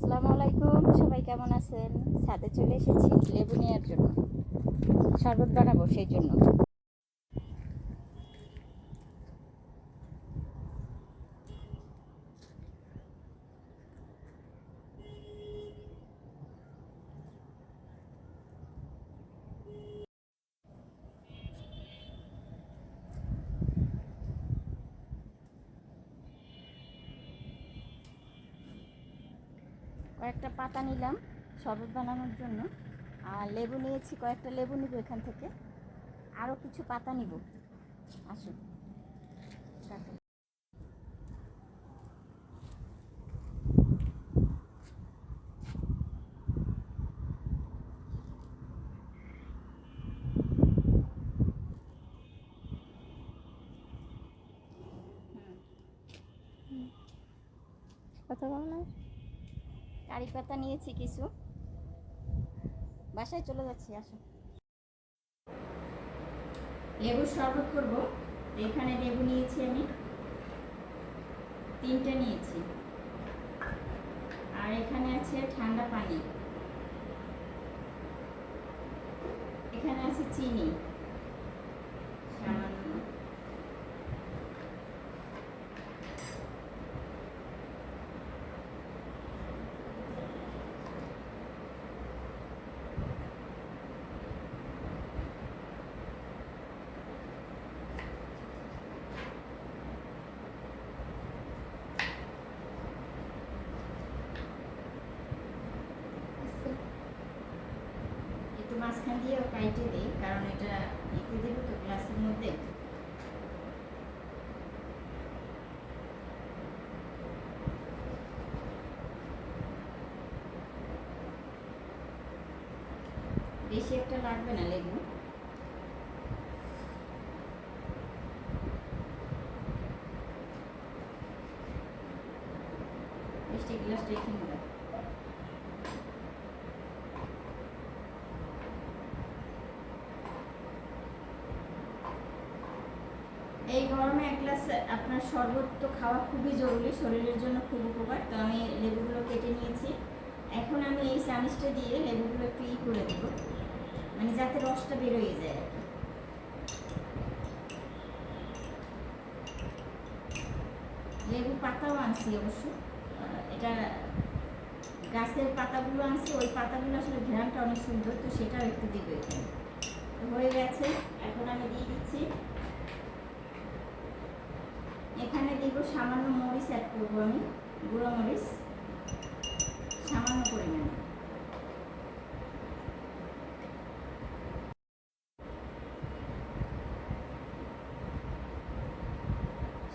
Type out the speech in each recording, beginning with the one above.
আসসালামু আলাইকুম, সবাই কেমন আছেন? ছাদে চলে এসেছি লেবু নেওয়ার জন্য। শরবত বানাবো সেই জন্য। কয়েকটা পাতা নিলাম শরবত বানানোর জন্য। আর লেবু নিয়েছি, কয়েকটা লেবু নিব এখান থেকে। আরও কিছু পাতা নিব। আসুন। কথা বল কারি পাতা নিয়েছি কিছু। বাসায় চলে যাচ্ছি, আসো। লেবুর শরবত করব। এখানে লেবু নিয়েছি আমি। তিনটে নিয়েছি। আর এখানে আছে ঠান্ডা পানি। এখানে আছে চিনি সামান্য একটু মাঝখান দিয়ে কাইটে দিই, কারণ এটা এতে দেবো তো গ্লাসের মধ্যে। বেশি একটা লাগবে না লেবু? মিষ্টি গ্লাসটা এখানে দাও এই গরমে এক গ্লাস আপনার শরবত তো খাওয়া খুবই জরুরি, শরীরের জন্য খুব উপকার। তো আমি লেবুগুলো কেটে নিয়েছি। এখন আমি এই চামিচটা দিয়ে লেবুগুলো একটু ই করে দেবো মানে যাতে রসটা বেরোয় যায় আর লেবু পাতাও আনছি অবশ্য। এটা গাছের পাতাগুলো আনছি, ওই পাতাগুলো আসলে ঘ্রাণটা অনেক সুন্দর, তো সেটাও একটু দিবে হয়ে গেছে, এখন আমি দিয়ে দিচ্ছি এখানে দিব সামান্য মরিচ অ্যাড করব আমি, গুঁড়ো মরিচ। সামান্য পরিমাণে।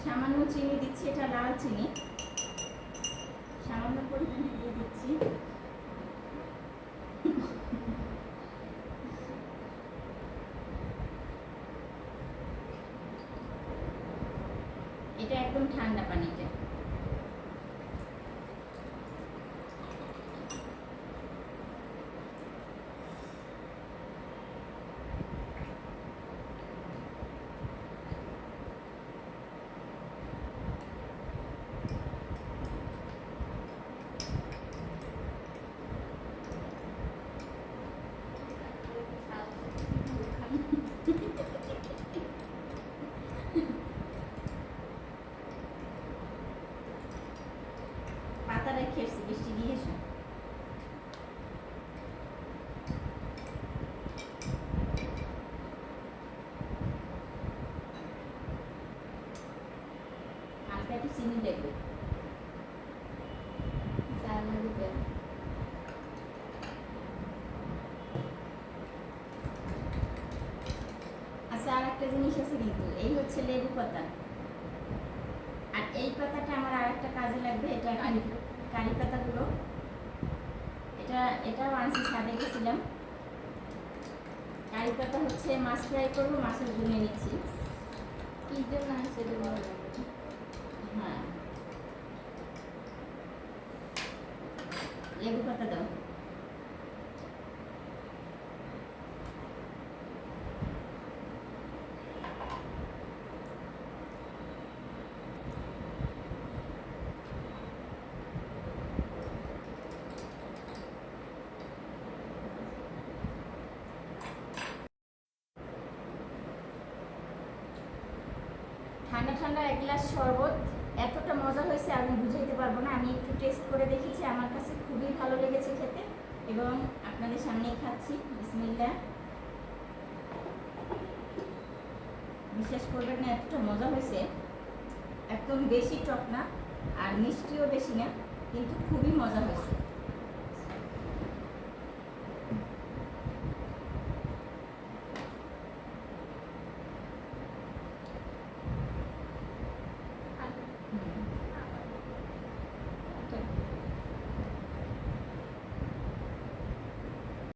সামান্য চিনি দিচ্ছি, এটা লাল চিনি। সামান্য পরিমাণে দিয়ে দিচ্ছি এটা একদম ঠান্ডা পানিতে পাতা রেখে এসছি বৃষ্টি দিয়ে এসো হালকা আচ্ছা আর একটা জিনিস আছে কিন্তু এই হচ্ছে লেবু পাতা আর এই পাতাটা আমার আর একটা কাজে লাগবে এটা কারি কারি পাতাগুলো। এটা এটাও আনছি ছাদে গেছিলাম। কারি পাতা হচ্ছে মাছ ফ্রাই করব মাছের জন্য নিচ্ছি কি জন্য এটা বলা হ্যাঁ। লেবু পাতা দাও। ঠান্ডা এক গ্লাস শরবত। এতটা মজা হয়েছে, আমি বুঝাইতে পারব না। আমি একটু টেস্ট করে দেখেছি, আমার কাছে খুবই ভালো লেগেছে খেতে। এবং আপনাদের সামনেই খাচ্ছি। বিসমিল্লা বিশ্বাস করবেন না, এতটা মজা হয়েছে। একদম বেশি টক না, আর মিষ্টিও বেশি না, কিন্তু খুবই মজা হয়েছে।